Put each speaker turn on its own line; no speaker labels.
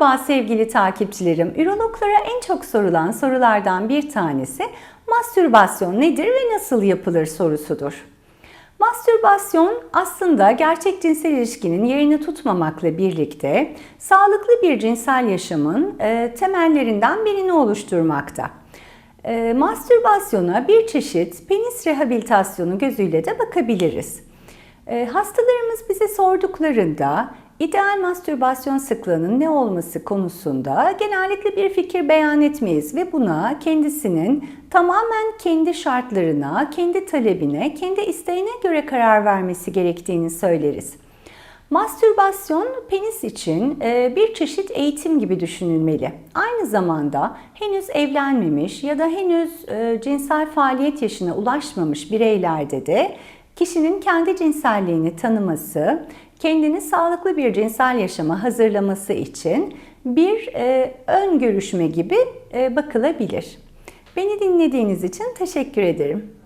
Merhaba sevgili takipçilerim. Ürologlara en çok sorulan sorulardan bir tanesi mastürbasyon nedir ve nasıl yapılır sorusudur. Mastürbasyon aslında gerçek cinsel ilişkinin yerini tutmamakla birlikte sağlıklı bir cinsel yaşamın e, temellerinden birini oluşturmakta. E, mastürbasyona bir çeşit penis rehabilitasyonu gözüyle de bakabiliriz. E, hastalarımız bize sorduklarında ideal mastürbasyon sıklığının ne olması konusunda genellikle bir fikir beyan etmeyiz ve buna kendisinin tamamen kendi şartlarına, kendi talebine, kendi isteğine göre karar vermesi gerektiğini söyleriz. Mastürbasyon penis için e, bir çeşit eğitim gibi düşünülmeli. Aynı zamanda henüz evlenmemiş ya da henüz e, cinsel faaliyet yaşına ulaşmamış bireylerde de kişinin kendi cinselliğini tanıması, kendini sağlıklı bir cinsel yaşama hazırlaması için bir e, ön görüşme gibi e, bakılabilir. Beni dinlediğiniz için teşekkür ederim.